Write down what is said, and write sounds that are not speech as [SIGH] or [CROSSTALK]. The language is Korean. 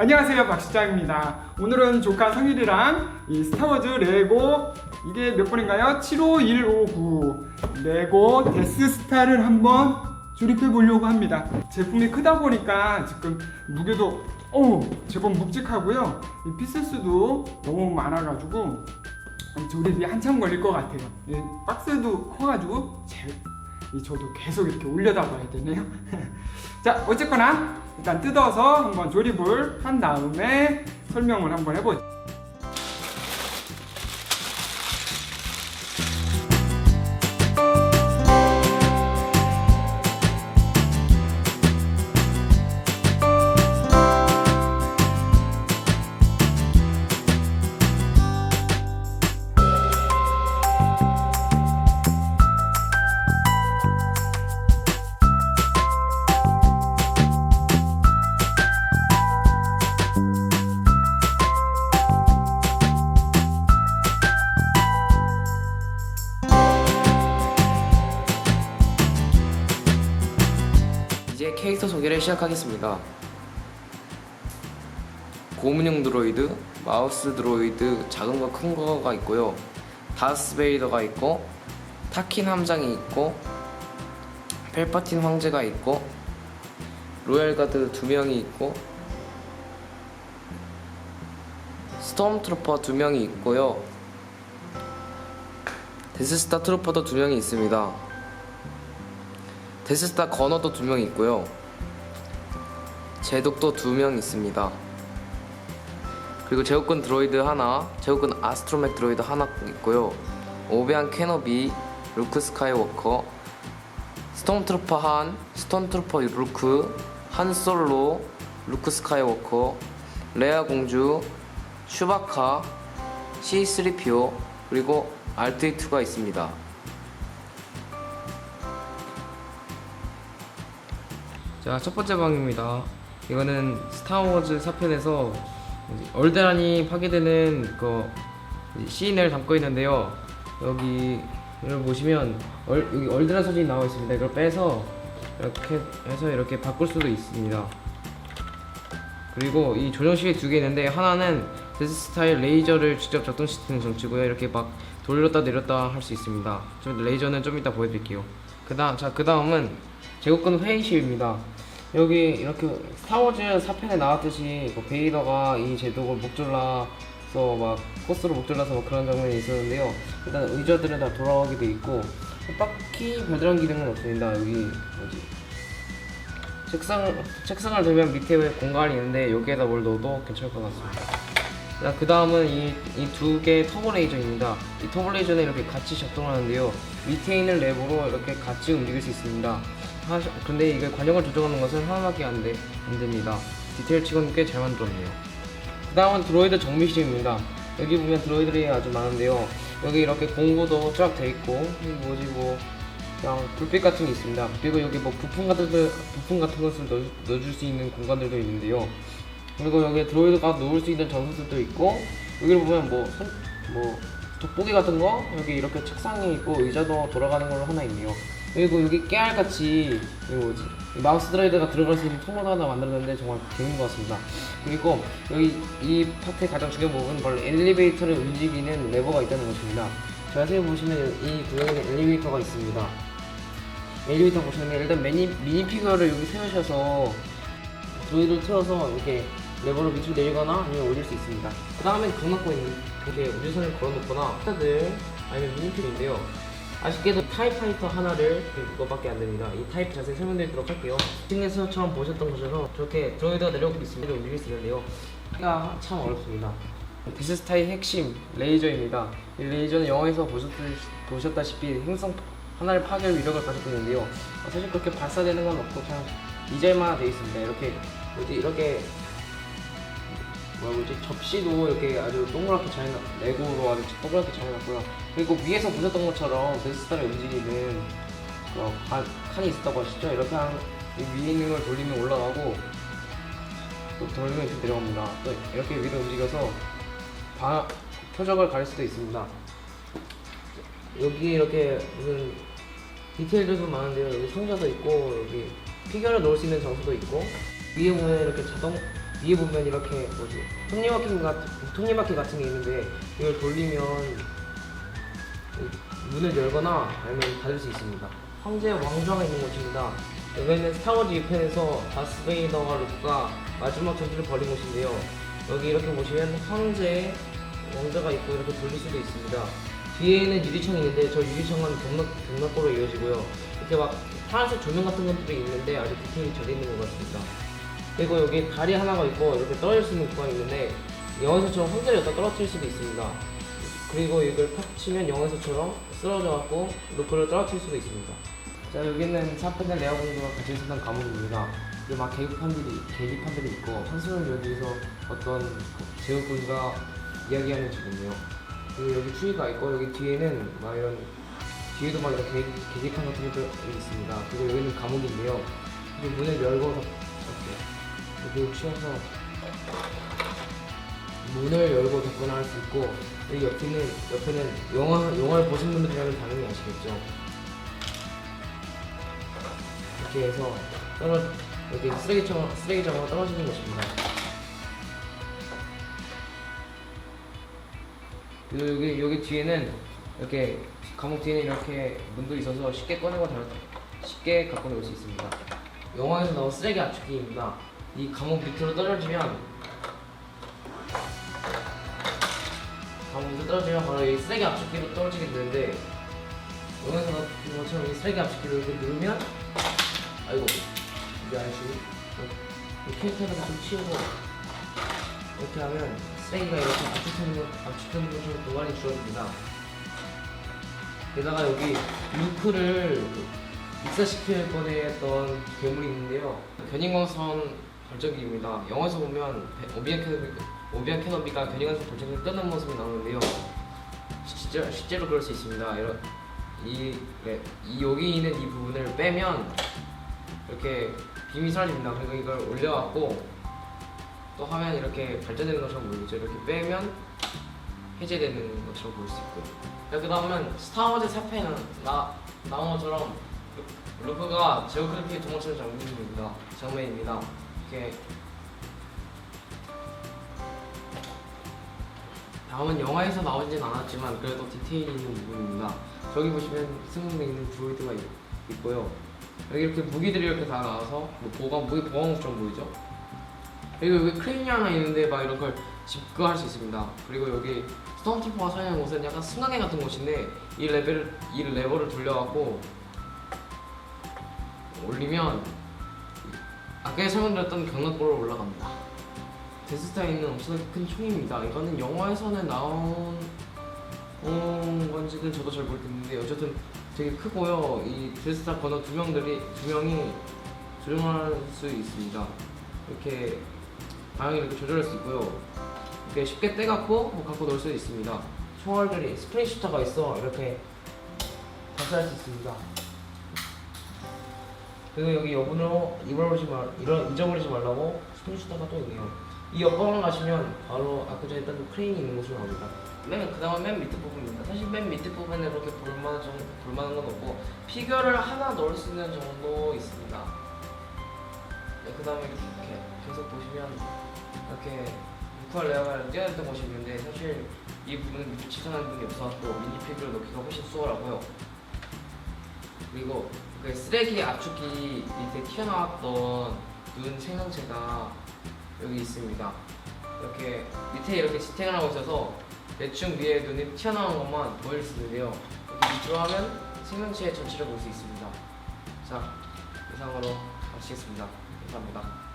안녕하세요 박시장입니다. 오늘은 조카 성일이랑 이 스타워즈 레고 이게 몇 번인가요? 75159 레고 데스스타를 한번 조립해 보려고 합니다. 제품이 크다 보니까 지금 무게도 어우 제법 묵직하고요. 이 피스 수도 너무 많아가지고 조립이 한참 걸릴 것 같아요. 이 박스도 커가지고 제, 이 저도 계속 이렇게 올려다봐야 되네요. [LAUGHS] 자, 어쨌거나 일단 뜯어서 한번 조립을 한 다음에 설명을 한번 해보죠. 캐릭터 소개를 시작하겠습니다. 고문형 드로이드, 마우스 드로이드 작은 거 큰 거가 있고요. 다스 베이더가 있고 타킨 함장이 있고 펠파틴 황제가 있고 로얄 가드 두 명이 있고 스톰 트루퍼 두 명이 있고요. 데스스타 트루퍼도 두 명이 있습니다. 데스스타 건어도 두 명 있고요. 제독도 두 명 있습니다. 그리고 제국군 드로이드 하나, 제국군 아스트로맥 드로이드 하나 있고요. 오베안 캐너비, 루크 스카이워커, 스톰트루퍼 한, 스톰트루퍼 루크, 한 솔로, 루크 스카이워커, 레아 공주, 슈바카, C3PO, 그리고 알트이2가 있습니다. 자, 첫 번째 방입니다. 이거는 스타워즈 4편에서 얼데란이 파괴되는 그 시인을 담고 있는데요. 여기 이걸 보시면 얼, 여기 얼데란 소진이 나와 있습니다. 이걸 빼서 이렇게 해서 이렇게 바꿀 수도 있습니다. 그리고 이 조정식이 두 개 있는데 하나는 데스 스타일 레이저를 직접 작동시키는 장치고요. 이렇게 막 돌렸다 내렸다 할 수 있습니다. 좀 레이저는 좀 이따 보여드릴게요. 그다음 자 그다음은 제국군 회의실입니다. 여기 이렇게 스타워즈 4편에 나왔듯이 그 베이더가 이 제독을 목졸라서 막 코스로 목졸라서 막 그런 장면이 있었는데요. 일단 의자들은 다 돌아가게 돼 있고 딱히 별다른 기능은 없습니다. 여기 뭐지? 책상 책상을 들면 밑에 공간이 있는데 여기에다 뭘 넣어도 괜찮을 것 같습니다. 그 다음은 이 두 개의 터보 레이저입니다. 이 터보 레이저는 이렇게 같이 작동하는데요. 밑에 있는 랩으로 이렇게 같이 움직일 수 있습니다. 하시- 근데 이게 관역을 조정하는 것은 하나밖에 안, 돼, 안 됩니다. 디테일 치고는 꽤 잘 만들었네요. 그 다음은 드로이드 정비실입니다. 여기 보면 드로이드들이 아주 많은데요. 여기 이렇게 공구도 쫙 돼 있고, 뭐지 뭐, 그냥 불빛 같은 게 있습니다. 그리고 여기 뭐 부품 같은, 거- 부품 같은 것을 넣, 넣어줄 수 있는 공간들도 있는데요. 그리고 여기 드로이드가 놓을 수 있는 전선들도 있고, 여기를 보면 뭐, 손, 뭐, 돋보기 같은 거, 여기 이렇게 책상이 있고, 의자도 돌아가는 걸로 하나 있네요. 그리고 여기 깨알같이, 이거 뭐지? 이 마우스 드라이드가 들어갈 수 있는 통로도 하나 만들었는데 정말 재밌는 것 같습니다. 그리고 여기 이 파트의 가장 중요한 부분은 바로 엘리베이터를 움직이는 레버가 있다는 것입니다. 자세히 보시면 이 구역에 엘리베이터가 있습니다. 엘리베이터 보시면 일단 미니, 미니 피규어를 여기 세우셔서 드로이드를 틀어서 이렇게 레버를 밑으로 내리거나 아니면 올릴 수 있습니다. 그 다음에 강막고 있는 이렇게 우주선을 걸어놓거나 카들 아니면 미니 피규어인데요. 아쉽게도 타이파이터 하나를 이거밖에 안 됩니다. 이 타입 자세히 설명드리도록 할게요. 싱에서처럼 보셨던 것처럼 저렇게 드로이드가 내려오고 있습니다. 움직일 수 있는데요. 참 어렵습니다. 데스스타의 핵심 레이저입니다. 이 레이저는 영화에서 보셨, 보셨다 시피 행성 하나를 파괴할 위력을 가지고 있는데요. 어, 사실 그렇게 발사되는 건 없고 그냥 이젤만 되어 있습니다. 이렇게 이렇게 뭐라 그러지 접시도 이렇게 아주 동그랗게 잘 나, 레고로 아주 동그랗게 잘 해놨고요. 그리고 위에서 보셨던 것처럼 데스스타를 움직이는 그 칸- 칸이 있었다고 하시죠? 이렇게 한, 이 위에 있는 걸 돌리면 올라가고 또 돌리면 이렇게 내려갑니다. 또 이렇게 위로 움직여서 바, 표적을 가릴 수도 있습니다. 여기 이렇게 무슨 디테일들도 많은데요. 여기 상자도 있고 여기 피규어를 넣을 수 있는 장소도 있고 위에 보면 이렇게 자동 위에 보면 이렇게 뭐지 톱니바퀴 같은 톱니바퀴 같은 게 있는데 이걸 돌리면 문을 열거나 아니면 닫을 수 있습니다. 황제 왕좌가 있는 곳입니다. 여기는 스타워즈 2편에서 다스베이더와 루크가 마지막 전투를 벌인 곳인데요. 여기 이렇게 보시면 황제 왕자가 있고 이렇게 돌릴 수도 있습니다. 뒤에는 유리창이 있는데 저 유리창은 경락, 경락고로 이어지고요. 이렇게 막 파란색 조명 같은 것들이 있는데 아주 디테일이 잘 있는 것 같습니다. 그리고 여기 다리 하나가 있고 이렇게 떨어질 수 있는 구간이 있는데 영화에서처럼 황제를 여기다 떨어뜨릴 수도 있습니다. 그리고 이걸 팍 치면 영화에서처럼 쓰러져 갖고 루크를 떨어뜨릴 수도 있습니다. 자 여기는 사펜의 레아 공주가 같이 있었던 감옥입니다. 이게 막 계기판들이 계기판들이 있고 한숨을 여기서 어떤 제국군과 이야기하는 집이네요. 그리고 여기 추위가 있고 여기 뒤에는 막 이런 뒤에도 막 이렇게 계기, 계기판 같은 것들이 있습니다. 그리고 여기는 감옥인데요. 문을 열고 이렇게 여기 치워서 문을 열고 닫거나 할 수 있고 여기 옆에는 옆에는 영화 영화를 보신 분들이라면 당연히 아시겠죠. 이렇게 해서 떨어 이렇게 쓰레기처럼 쓰레기장으로 떨어지는 것입니다. 그리고 여기 여기 뒤에는 이렇게 감옥 뒤에는 이렇게 문도 있어서 쉽게 꺼내고 달 쉽게 갖고 놀 수 있습니다. 영화에서 나온 쓰레기 압축기입니다. 이 감옥 밑으로 떨어지면 감옥 밑으로 떨어지면 바로 이 쓰레기 압축기로 떨어지게 되는데 영화에서 나온 것처럼 이 쓰레기 압축기를 이렇게 누르면 아이고 이게 아니지 이 캐릭터를 좀 치우고 이렇게 하면 쓰레기가 이렇게 압축되는 것, 압축되는 것처럼 공간이 줄어듭니다. 게다가 여기 루크를 익사시킬 뻔했던 괴물이 있는데요. 견인광선 발전기입니다. 영화에서 보면 배- 오비안 캐너비, 오비안 캐너비가 견인광선 발전기를 끄는 모습이 나오는데요. 실제, 실제로 그럴 수 있습니다. 이런 이, 네, 이 여기 있는 이 부분을 빼면 이렇게 빔이 사라집니다. 그리고 이걸 올려갖고 또 화면 이렇게 발전되는 것처럼 보이죠. 이렇게 빼면 해제되는 것처럼 보일 수 있고요. 그 다음은 스타워즈 4편에 나, 나온 것처럼 루- 루크가 제우 크리피의 도망치는 장면입니다. 장면입니다. 이렇게 다음은 영화에서 나오진 않았지만 그래도 디테일이 있는 부분입니다. 저기 보시면 승용에 있는 드로이드가 있, 있고요. 여기 이렇게 무기들이 이렇게 다 나와서 뭐 보강 무기 보강처럼 보이죠? 그리고 여기 크레인이 하나 있는데 막 이런 걸 집그할 수 있습니다. 그리고 여기 스톰트리퍼가 사용하는 곳은 약간 승강기 같은 곳인데 이 레벨을 이 레버를 돌려갖고 올리면 아까 설명드렸던 경락고로 올라갑니다. 데스타에 있는 엄청나게 큰 총입니다. 이거는 영화에서는 나온 어, 건지는 저도 잘 모르겠는데 어쨌든 되게 크고요. 이 데스타 건너 두 명들이 두 명이 조종할 수 있습니다. 이렇게 방향이 이렇게 조절할 수 있고요. 이렇게 쉽게 떼갖고 뭐 갖고 놀 수 있습니다. 총알들이 스프링 슈터가 있어 이렇게 발사할 수 있습니다. 그리고 여기 여분으로 잊어버리지 말 잊어버리지 말라고 슈터가 또 있네요. 이 옆방을 가시면 바로 아까 전에 했던 크레인이 있는 곳으로 갑니다. 맨 그 다음은 맨 밑에 부분입니다. 사실 맨 밑에 부분에 이렇게 볼만한 정 볼만한 건 없고 피규어를 하나 넣을 수 있는 정도 있습니다. 네, 그 다음에 이렇게 계속 보시면 이렇게 루크와 레아가 뛰어다녔던 곳이 있는데 사실 이 부분은 밑에 치장하는 분이 없어갖고 미니 피규어 넣기가 훨씬 수월하고요. 그리고 그 쓰레기 압축기 밑에 튀어나왔던 눈 생명체가 여기 있습니다. 이렇게 밑에 이렇게 지탱을 하고 있어서 대충 위에 눈이 튀어나온 것만 보일 수 있는데요. 이렇게 밑으로 하면 생명체의 전체를 볼 수 있습니다. 자, 이상으로 마치겠습니다. 감사합니다.